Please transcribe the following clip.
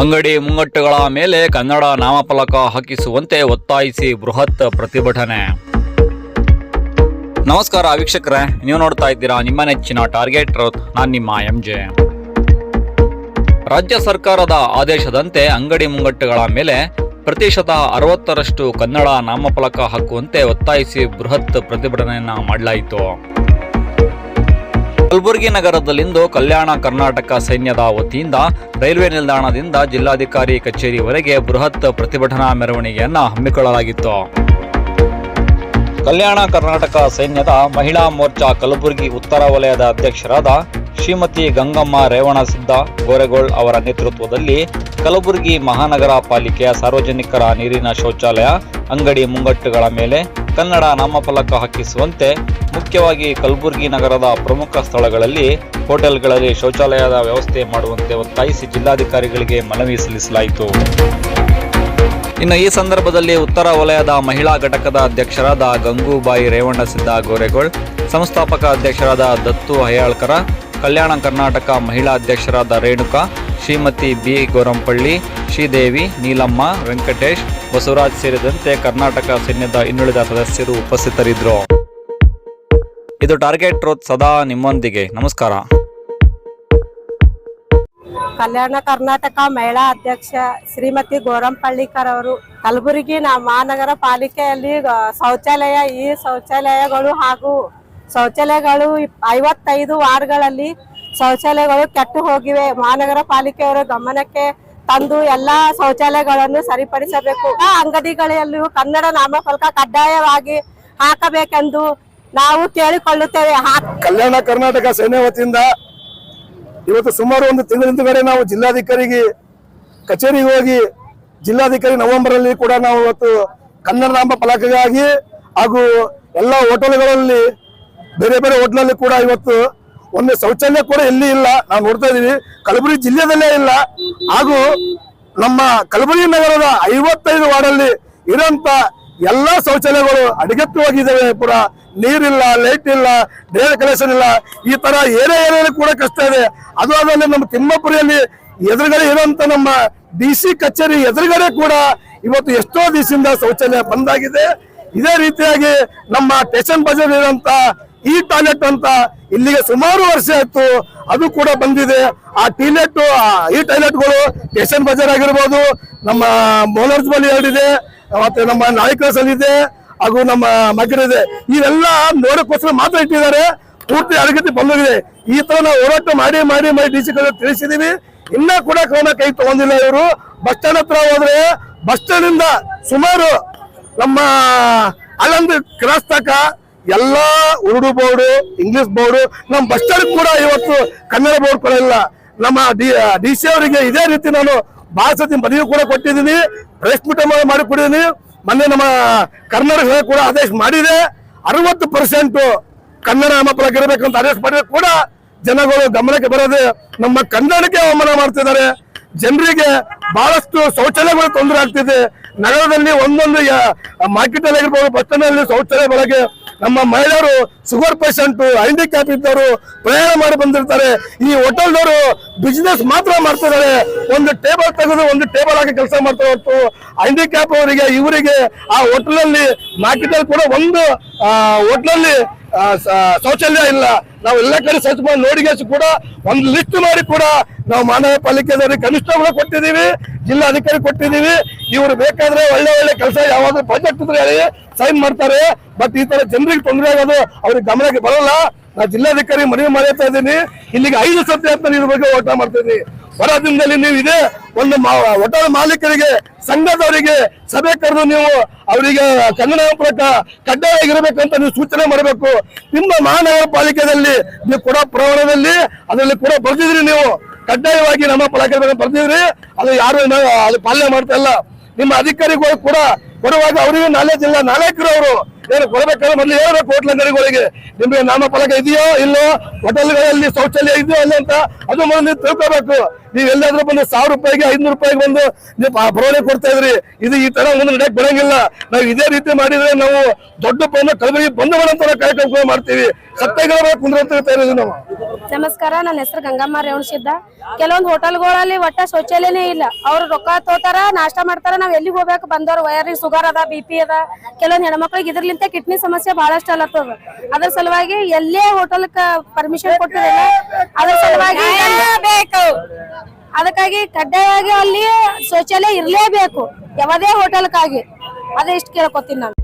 ಅಂಗಡಿ ಮುಂಗಟ್ಟುಗಳ ಮೇಲೆ ಕನ್ನಡ ನಾಮಫಲಕ ಹಾಕಿಸುವಂತೆ ಒತ್ತಾಯಿಸಿ ಬೃಹತ್ ಪ್ರತಿಭಟನೆ. ನಮಸ್ಕಾರ ವೀಕ್ಷಕರೇ, ನೀವು ನೋಡ್ತಾ ಇದ್ದೀರಾ ನಿಮ್ಮ ನೆಚ್ಚಿನ ಟಾರ್ಗೆಟ್ ನಾನು ನಿಮ್ಮ ಎಂ ಜೆ ರಾಜ್ಯ ಸರ್ಕಾರದ ಆದೇಶದಂತೆ ಅಂಗಡಿ ಮುಂಗಟ್ಟುಗಳ ಮೇಲೆ ಪ್ರತಿಶತ ಅರವತ್ತರಷ್ಟು ಕನ್ನಡ ನಾಮಫಲಕ ಹಾಕುವಂತೆ ಒತ್ತಾಯಿಸಿ ಬೃಹತ್ ಪ್ರತಿಭಟನೆಯನ್ನು ಮಾಡಲಾಯಿತು. ಕಲಬುರಗಿ ನಗರದಲ್ಲಿಂದು ಕಲ್ಯಾಣ ಕರ್ನಾಟಕ ಸೈನ್ಯದ ವತಿಯಿಂದ ರೈಲ್ವೆ ನಿಲ್ದಾಣದಿಂದ ಜಿಲ್ಲಾಧಿಕಾರಿ ಕಚೇರಿವರೆಗೆ ಬೃಹತ್ ಪ್ರತಿಭಟನಾ ಮೆರವಣಿಗೆಯನ್ನು ಹಮ್ಮಿಕೊಳ್ಳಲಾಗಿತ್ತು. ಕಲ್ಯಾಣ ಕರ್ನಾಟಕ ಸೈನ್ಯದ ಮಹಿಳಾ ಮೋರ್ಚಾ ಕಲಬುರಗಿ ಉತ್ತರ ವಲಯದ ಅಧ್ಯಕ್ಷರಾದ ಶ್ರೀಮತಿ ಗಂಗಮ್ಮ ರೇವಣಸಿದ್ದ ಗೋರೆಗೋಳ್ ಅವರ ನೇತೃತ್ವದಲ್ಲಿ ಕಲಬುರಗಿ ಮಹಾನಗರ ಪಾಲಿಕೆಯ ಸಾರ್ವಜನಿಕರ ನೀರಿನ ಶೌಚಾಲಯ ಅಂಗಡಿ ಮುಂಗಟ್ಟುಗಳ ಮೇಲೆ ಕನ್ನಡ ನಾಮಫಲಕ ಹಾಕಿಸುವಂತೆ ಮುಖ್ಯವಾಗಿ ಕಲಬುರಗಿ ನಗರದ ಪ್ರಮುಖ ಸ್ಥಳಗಳಲ್ಲಿ, ಹೋಟೆಲ್ಗಳಲ್ಲಿ ಶೌಚಾಲಯದ ವ್ಯವಸ್ಥೆ ಮಾಡುವಂತೆ ಒತ್ತಾಯಿಸಿ ಜಿಲ್ಲಾಧಿಕಾರಿಗಳಿಗೆ ಮನವಿ ಸಲ್ಲಿಸಲಾಯಿತು. ಇನ್ನು ಈ ಸಂದರ್ಭದಲ್ಲಿ ಉತ್ತರ ವಲಯದ ಮಹಿಳಾ ಘಟಕದ ಅಧ್ಯಕ್ಷರಾದ ಗಂಗೂಬಾಯಿ ರೇವಣ್ಣಸಿದ್ದ ಗೋರೆಗೋಳ್, ಸಂಸ್ಥಾಪಕ ಅಧ್ಯಕ್ಷರಾದ ದತ್ತು ಹಯಾಳ್ಕರ, ಕಲ್ಯಾಣ ಕರ್ನಾಟಕ ಮಹಿಳಾ ಅಧ್ಯಕ್ಷರಾದ ರೇಣುಕಾ, ಶ್ರೀಮತಿ ಬಿ ಗೋರಂಪಳ್ಳಿ, ಶ್ರೀದೇವಿ, ನೀಲಮ್ಮ, ವೆಂಕಟೇಶ್ ಬಸವರಾಜ್ ಸೇರಿದಂತೆ ಕರ್ನಾಟಕ ಸೈನ್ಯದ ಇನ್ನುಳಿದ ಸದಸ್ಯರು ಉಪಸ್ಥಿತರಿದ್ದರು. ಇದು ಟಾರ್ಗೆಟ್ ರೋತ್ ಸದಾ ನಿಮ್ಮೊಂದಿಗೆ. ನಮಸ್ಕಾರ. ಕಲ್ಯಾಣ ಕರ್ನಾಟಕ ಮಹಿಳಾ ಅಧ್ಯಕ್ಷ ಶ್ರೀಮತಿ ಗೋರಂಪಳ್ಳಿಕರ್ ಅವರು, ಕಲಬುರಗಿ ಮಹಾನಗರ ಪಾಲಿಕೆಯಲ್ಲಿ ಶೌಚಾಲಯ, ಈ ಶೌಚಾಲಯಗಳು ಹಾಗೂ ಶೌಚಾಲಯಗಳು ಐವತ್ತೈದು ವಾರ್ಡ್ಗಳಲ್ಲಿ ಶೌಚಾಲಯಗಳು ಕೆಟ್ಟು ಹೋಗಿವೆ. ಮಹಾನಗರ ಪಾಲಿಕೆಯವರ ಗಮನಕ್ಕೆ ತಂದು ಎಲ್ಲಾ ಶೌಚಾಲಯಗಳನ್ನು ಸರಿಪಡಿಸಬೇಕು. ಅಂಗಡಿಗಳಲ್ಲಿಯೂ ಕನ್ನಡ ನಾಮಫಲಕ ಕಡ್ಡಾಯವಾಗಿ ಹಾಕಬೇಕೆಂದು ನಾವು ಕೇಳಿಕೊಳ್ಳುತ್ತೇವೆ. ಕಲ್ಯಾಣ ಕರ್ನಾಟಕ ಸೇನೆ ವತಿಯಿಂದ ಇವತ್ತು ಸುಮಾರು ಒಂದು ತಿಂಗಳ ನಾವು ಜಿಲ್ಲಾಧಿಕಾರಿಗೆ ಕಚೇರಿಗೆ ಹೋಗಿ ಜಿಲ್ಲಾಧಿಕಾರಿ ನವೆಂಬರ್ ಅಲ್ಲಿ ಕೂಡ ನಾವು ಇವತ್ತು ಕನ್ನಡ ನಾಮ ಫಲಕಗಾಗಿ ಹಾಗೂ ಎಲ್ಲ ಹೋಟೆಲ್ಗಳಲ್ಲಿ ಬೇರೆ ಬೇರೆ ಹೋಟ್ಲಲ್ಲಿ ಕೂಡ ಇವತ್ತು ಒಂದು ಶೌಚಾಲಯ ಕೂಡ ಎಲ್ಲಿ ಇಲ್ಲ. ನಾವು ನೋಡ್ತಾ ಇದೀವಿ. ಕಲಬುರಗಿ ಜಿಲ್ಲೆದಲ್ಲೇ ಇಲ್ಲ. ಹಾಗೂ ನಮ್ಮ ಕಲಬುರಗಿ ನಗರದ ಐವತ್ತೈದು ವಾರ್ಡಲ್ಲಿ ಇರುವಂತ ಎಲ್ಲಾ ಶೌಚಾಲಯಗಳು ಅಡಗತ್ತವಾಗಿದ್ದಾವೆ ಕೂಡ ನೀರಿಲ್ಲ, ಲೈಟ್ ಇಲ್ಲ ಡ್ರೈನ್ ಕನೆಕ್ಷನ್ ಇಲ್ಲ. ಈ ತರ ಏನೇ ಏರಿಯಲ್ಲಿ ಕೂಡ ಕಷ್ಟ ಇದೆ. ಅದು ಆದ್ಮೇಲೆ ನಮ್ಮ ತಿಮ್ಮಪುರಿಯಲ್ಲಿ ಎದುರುಗಡೆ ಇರುವಂತ ನಮ್ಮ ಡಿ ಸಿ ಕಚೇರಿ ಎದುರುಗಡೆ ಕೂಡ ಇವತ್ತು ಎಷ್ಟೋ ದಿವಸದಿಂದ ಶೌಚಾಲಯ ಬಂದಾಗಿದೆ ಇದೇ ರೀತಿಯಾಗಿ ನಮ್ಮ ಸ್ಟೇಷನ್ ಬಜಾರ್ ಇರುವಂತ ಈ ಟಾಯ್ಲೆಟ್ ಅಂತ ಇಲ್ಲಿಗೆ ಸುಮಾರು ವರ್ಷ ಆಯ್ತು ಅದು ಕೂಡ ಬಂದಿದೆ. ಆ ಟಿಲೆಟ್ ಈ ಟಾಯ್ಲೆಟ್ಗಳು ಸ್ಟೇಷನ್ ಬಜಾರ್ ಆಗಿರ್ಬೋದು, ನಮ್ಮ ಮೋಲರ್ಸ್ ಬಳಿ ಎರಡಿದೆ ಮತ್ತೆ ನಮ್ಮ ನಾಯಕರಸ್ ಅಲ್ಲಿ ಇದೆ, ಹಾಗೂ ನಮ್ಮ ಮಗರಿದೆ ಇವೆಲ್ಲ ನೋಡಕ್ಕೋಸ್ಕರ ಮಾತ್ರ ಇಟ್ಟಿದ್ದಾರೆ. ಪೂರ್ತಿ ಅಡಗತಿ ಬಂದೋಗಿದೆ. ಈ ತರ ನಾವು ಹೋರಾಟ ಮಾಡಿ ಮಾಡಿ ಮಾಡಿ ಡಿ ಸಿ ತಿಳಿಸಿದೀವಿ ಇನ್ನ ಕೂಡ ಕ್ರಮ ಕೈ ತಗೊಂಡಿಲ್ಲ ಇವರು. ಬಸ್ ಸ್ಟ್ಯಾಂಡ್ ಹತ್ರ ಹೋದ್ರೆ ಬಸ್ ಸ್ಟ್ಯಾಂಡ್ ಇಂದ ಸುಮಾರು ನಮ್ಮ ಅಲ್ಲೊಂದು ಕ್ರಾಸ್ ತಕ ಎಲ್ಲಾ ಉರ್ದು ಬೋರ್ಡು, ಇಂಗ್ಲಿಷ್ ಬೋರ್ಡು ನಮ್ಮ ಬಸ್ ಸ್ಟ್ಯಾಂಡ್ ಕೂಡ ಇವತ್ತು ಕನ್ನಡ ಬೋರ್ಡ್ ಕೂಡ ಇಲ್ಲ. ನಮ್ಮ ಡಿ ಡಿ ಸಿ ಅವರಿಗೆ ಇದೇ ರೀತಿ ನಾನು ಸತಿ ಮನವಿ ಕೂಡ ಕೊಟ್ಟಿದ್ದೀನಿ. ಪ್ರೆಸ್ ಮೀಟ್ ಮಾಡಿ ಕೊಟ್ಟಿದ್ದೀನಿ ಮೊನ್ನೆ ನಮ್ಮ ಕರ್ನಾಟಕ ಕೂಡ ಆದೇಶ ಮಾಡಿದೆ. ಅರವತ್ತು ಪರ್ಸೆಂಟ್ ಕನ್ನಡ ನಾಮಫಲಕ ಇರಬೇಕಂತ ಆದೇಶ ಮಾಡಿದ್ರೆ ಕೂಡ ಜನಗಳು ಗಮನಕ್ಕೆ ಬರೋದು ನಮ್ಮ ಕನ್ನಡಕ್ಕೆ ಅವಮಾನ ಮಾಡ್ತಿದ್ದಾರೆ. ಜನರಿಗೆ ಬಹಳಷ್ಟು ಶೌಚಾಲಯಗಳು ತೊಂದರೆ ಆಗ್ತಿದೆ. ನಗರದಲ್ಲಿ ಒಂದೊಂದು ಮಾರ್ಕೆಟ್ ಅಲ್ಲಿ ಆಗಿರ್ಬೋದು ಬಸ್ ಸ್ಟ್ಯಾಂಡ್ ಅಲ್ಲಿ ಶೌಚಾಲಯ ಒಳಗೆ ನಮ್ಮ ಮಹಿಳೆಯರು ಶುಗರ್ ಪೇಷಂಟ್ ಹ್ಯಾಂಡಿಕ್ಯಾಪ್ ಇದ್ದವರು ಪ್ರಯಾಣ ಮಾಡಿ ಬಂದಿರ್ತಾರೆ. ಈ ಹೋಟೆಲ್ನವರು ಬಿಸ್ನೆಸ್ ಮಾತ್ರ ಮಾಡ್ತಿದ್ದಾರೆ. ಒಂದು ಟೇಬಲ್ ತೆಗೆದು ಒಂದು ಟೇಬಲ್ ಹಾಕಿ ಕೆಲಸ ಮಾಡ್ತಾ ಹೊರತು ಹ್ಯಾಂಡಿಕ್ಯಾಪ್ ಅವರಿಗೆ, ಇವರಿಗೆ ಆ ಮಾರ್ಕೆಟ್ ಅಲ್ಲಿ ಕೂಡ ಒಂದು ಹೋಟ್ಲಲ್ಲಿ ಶೌಚಾಲಯ ಇಲ್ಲ. ನಾವು ಎಲ್ಲ ಕಡೆ ಸ್ವಚ್ಛ ಮಾಡಿ ನೋಡಿಗೆಸಿ ಕೂಡ ಒಂದು ಲಿಸ್ಟ್ ಮಾಡಿ ಕೂಡ ನಾವು ಮಾನವ ಪಾಲಿಕೆದವರಿಗೆ ಕನಿಷ್ಠ ಕೂಡ ಕೊಟ್ಟಿದ್ದೀವಿ, ಜಿಲ್ಲಾಧಿಕಾರಿ ಕೊಟ್ಟಿದ್ದೀವಿ. ಇವರು ಬೇಕಾದ್ರೆ ಒಳ್ಳೆ ಒಳ್ಳೆ ಕೆಲಸ ಯಾವಾದ್ರೂ ಪ್ರಾಜೆಕ್ಟ್ ಇದ್ರೆ ಹೇಳಿ ಸೈನ್ ಮಾಡ್ತಾರೆ. ಬಟ್ ಈ ತರ ಜನರಿಗೆ ತೊಂದರೆ ಆಗೋದು ಅವ್ರಿಗೆ ಗಮನಕ್ಕೆ ಬರಲ್ಲ. ನಾ ಜಿಲ್ಲಾಧಿಕಾರಿ ಮನವಿ ಮಾಡ್ತಾ ಇದ್ದೀನಿ. ಇಲ್ಲಿಗೆ ಐದು ಸತಿ ಅಂತ ಇದ್ರ ಬಗ್ಗೆ ಓಟ ಮಾಡ್ತೀನಿ ಹೊರ ದಿನದಲ್ಲಿ ನೀವು ಇದೆ ಒಂದು ಹೋಟೆಲ್ ಮಾಲೀಕರಿಗೆ, ಸಂಘದವರಿಗೆ ಸಭೆ ಕರೆದು ನೀವು ಅವರಿಗೆ ಕನ್ನಡ ಪ್ರಕ ಕಡ್ಡಾಯವಾಗಿರ್ಬೇಕಂತ ನೀವು ಸೂಚನೆ ಮಾಡಬೇಕು. ನಿಮ್ಮ ಮಹಾನಗರ ಪಾಲಿಕೆಯಲ್ಲಿ ನೀವು ಕೂಡ ಪ್ರಮಾಣದಲ್ಲಿ ಅದರಲ್ಲಿ ಕೂಡ ಬರ್ತಿದ್ರಿ ನೀವು. ಕಡ್ಡಾಯವಾಗಿ ನಮ್ಮ ಪಾಲಕರ ಬರ್ತಿದ್ರಿ ಅದು ಯಾರು ಅದು ಪಾಲನೆ ಮಾಡ್ತಾ ಇಲ್ಲ. ನಿಮ್ಮ ಅಧಿಕಾರಿಗಳು ಕೂಡ ಕೊಡುವಾಗ ಅವರಿಗೂ ನಾಲೆಜ್ ಇಲ್ಲ. ನಾಯಕರು ಅವರು ಏನು ಕೊಡಬೇಕಾದ್ರೆ ಮೊದಲು ಹೇಳಬೇಕು ಹೋಟ್ಲ ಅಂಗಡಿಗಳಿಗೆ. ನಿಮಗೆ ನಾಮಫಲಕ ಇದೆಯೋ ಇಲ್ಲೋ ಹೋಟೆಲ್ಗಳಲ್ಲಿ ಶೌಚಾಲಯ ಇದೆಯೋ ಇಲ್ಲ ಅಂತ ಅದು ಮೊದಲು ನೀವು ತಿಳ್ಕೋಬೇಕು. ನೀವು ಎಲ್ಲಾದ್ರೂ ಬಂದು ಸಾವಿರ ರೂಪಾಯಿಗೆ ಐನೂರು ರೂಪಾಯಿಗೆ ಬಂದು ನೀವು ಬರೋಣೆ ಕೊಡ್ತಾ ಇದ್ರಿ. ಇದು ಈ ತರ ಮುಂದೆ ನಡೆಯಕ್ ಬರಂಗಿಲ್ಲ. ನಾವು ಇದೇ ರೀತಿ ಮಾಡಿದ್ರೆ ನಾವು ದೊಡ್ಡ ಪ್ರಮಾಣ ಕಲಬುರಗಿ ಬಂದು ಅಂತ ಕಾರ್ಯಕ್ರಮ ಮಾಡ್ತೀವಿ. ಸತ್ಯಾಗ್ರಹ ಕುಂದ್ರಂತ ನಾವು. ನಮಸ್ಕಾರ ನನ್ನ ಹೆಸರು ಗಂಗಮ್ಮ ರೇವಣಸಿದ್ದ. ಕೆಲವೊಂದು ಹೋಟೆಲ್ಗಳಲ್ಲಿ ಒಟ್ಟ ಶೌಚಾಲಯನೇ ಇಲ್ಲ. ಅವ್ರು ರೊಕ್ಕ ತೋತಾರ ನಾಷ್ಟ ಮಾಡ್ತಾರ ನಾವ್ ಎಲ್ಲಿಗೆ ಹೋಗ್ಬೇಕು? ಬಂದವ್ರ ವಯರಿಗೆ ಶುಗರ್ ಅದ ಬಿ ಪಿ ಅದ. ಕೆಲವೊಂದ್ ಹೆಣ್ಮಕ್ಳಿಗೆ ಇದ್ರಲಿಂತ ಕಿಡ್ನಿ ಸಮಸ್ಯೆ ಬಹಳಷ್ಟು ಅಲ್ಲತ್ತದ ಅದ್ರ ಸಲುವಾಗಿ ಎಲ್ಲೇ ಹೋಟೆಲ್ ಪರ್ಮಿಷನ್ ಕೊಟ್ಟಿರಲ್ಲ ಅದ್ರ ಸಲುವಾಗಿ ಬೇಕು. ಅದಕ್ಕಾಗಿ ಕಡ್ಡಾಯವಾಗಿ ಅಲ್ಲಿ ಶೌಚಾಲಯ ಇರಲೇಬೇಕು. ಯಾವುದೇ ಹೋಟೆಲ್ಗಾಗಿ ಅದೇ ಇಷ್ಟು ಕೇಳ್ಕೊತೀನಿ ನಾನು.